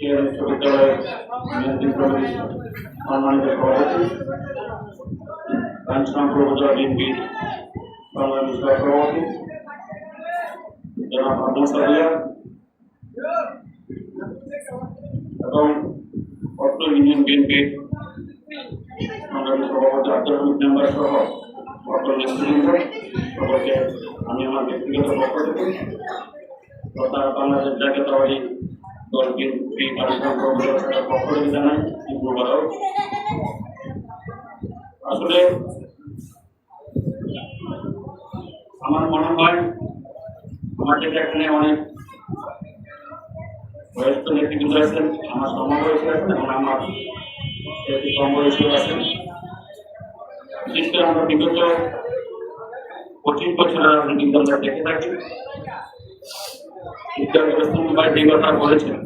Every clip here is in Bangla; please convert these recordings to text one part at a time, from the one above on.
বিশ্ববিদ্যালয়ের নিয়ন্ত্রণ কমিটির সম্মানিত সভাপতি কাঞ্চনপুর উপজেলা বিএনপির সংগ্রামী সভাপতি জনাব আব্দুল সাদিয়া এবং অত্র ইউনিয়ন বিএনপির আমি আমার ব্যক্তিগত পক্ষ থেকে তথা বাংলাদেশ জাতীয়তাবাদী দল মনে হয় আমাদের এখানে অনেক বয়স্ক নেতৃবৃন্দ আছেন, আমার সমবয়সী আছেন এবং আমার কম বয়সী আছেন। বিশেষ করে আমরা বিগত পঁচিশ বছর রাজনীতি আমরা দেখে থাকি। যে কথা বলেছেন।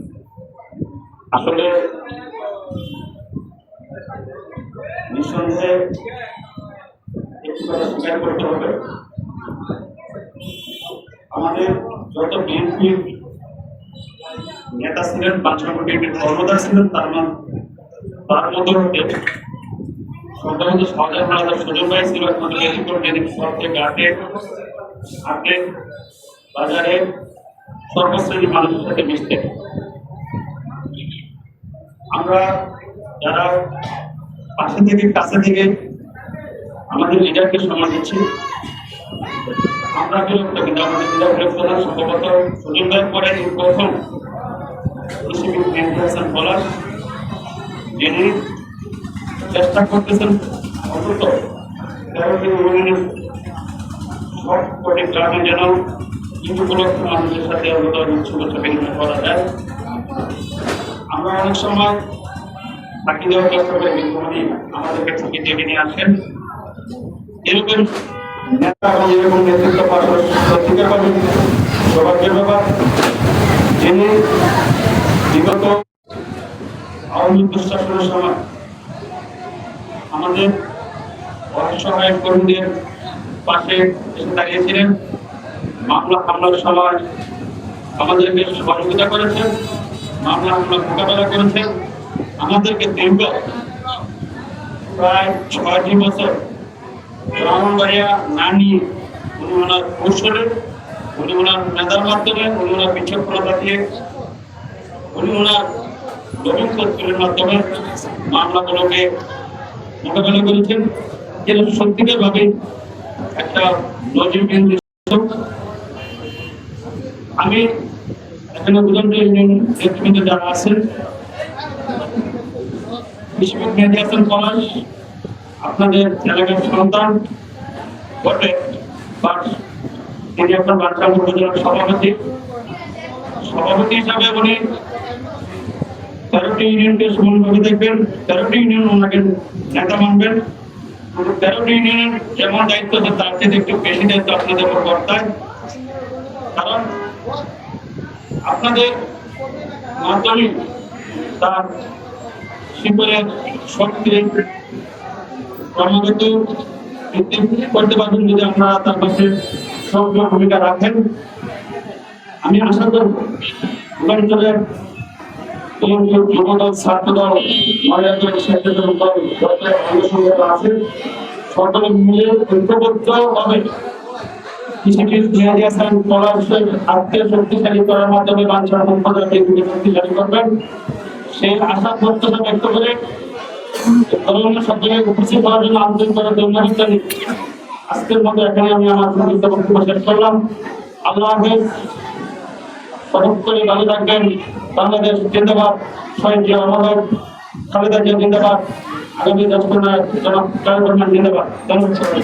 আসলে নিঃসন্দেহে স্বীকার করতে হবে, আমাদের যত বিএনপি নেতা ছিলেন পাঁচশো বিএনপির কর্মদার ছিলেন, তার তার মধ্যে সম্ভবত সহজায় আলাদা সুযোগ ভাই ছিল একমাত্র মেদিনীপুর মেদিনীপুর শহর থেকে আটে আটে বাজারে সর্বশ্রেণীর মানুষের সাথে মিশতে। আমরা যারা পাশে থেকে, কাছে থেকে আমাদের লিডারকে সম্মান দিচ্ছি আমরা বিরক্ত কিন্তু আমাদের লিডার বিরক্ত না সম্ভবত সুযোগ ভাই পরে প্রথম কৃষি হাসান বলার, যিনি চেষ্টা করতেছেন অন্তত তেরোটি ইউনিয়নের সব কটি গ্রামে যেন কিছু উপলক্ষ মানুষের সাথে অন্তত বিনিময় করা যায়। আমরা অনেক সময় ফাঁকি দেওয়ার চেষ্টা আমাদেরকে ফাঁকি ডেকে নিয়ে আসেন। এরকম নেতা এবং নেতৃত্ব সময় আমাদের অসহায় কর্মীদের পাশে এসে দাঁড়িয়েছিলেন। মামলা হামলার সবাই আমাদেরকে সহযোগিতা করেছেন, মামলা হামলা মোকাবেলা করেছেন। আমাদেরকে দীর্ঘ প্রায় ছয়টি বছর ব্রাহ্মণবাড়িয়া না নিয়ে উনি ওনার কৌশলে, উনি ওনার মেধার মাধ্যমে, উনি ওনার বিচক্ষণতা দিয়ে, উনি ওনার নবীন মাধ্যমে মামলাগুলোকে মোকাবেলা করেছেন। যেটা সত্যিকার ভাবে একটা আমি এখানে ইউনিয়ন নেতৃবৃন্দ যারা আছেন। আপনাদের এলাকার সন্তান, বটে। সভাপতি। সভাপতি হিসাবে উনি তেরোটি ইউনিয়নকে সমানভাবে দেখবেন। তেরোটি ইউনিয়ন ওনাকে নেতা মানবেন। তেরোটি ইউনিয়নের যেমন দায়িত্ব আছে, তার থেকে একটু বেশি দায়িত্ব আপনাদের উপর বর্তায়। কারণ আপনাদের মাধ্যমে তার শিল্পের শক্তি ক্রমাগত করতে পারবেন যদি আপনারা তার পাশে সক্রিয় ভূমিকা রাখেন। আমি আশা করব যুবদল সকলে শক্তিশালী করার মাধ্যমে শক্তিশালী করবেন সেই আশা প্রত্যাশা ব্যক্ত করে সবজায়গায় উপস্থিত হওয়ার জন্য ধন্যবাদ আজকের মতো এখানে আমি আমার শেষ করলাম। আল্লাহ হাফেজ। সঠিক করে ভালো থাকবেন বাংলাদেশ জিন্দাবাদ, শহীদ জিয়া রহমান, খালেদা জিয়া জিন্দাবাদ, আগামী দশ জনাব ধন্যবাদ ধন্যবাদ সবাই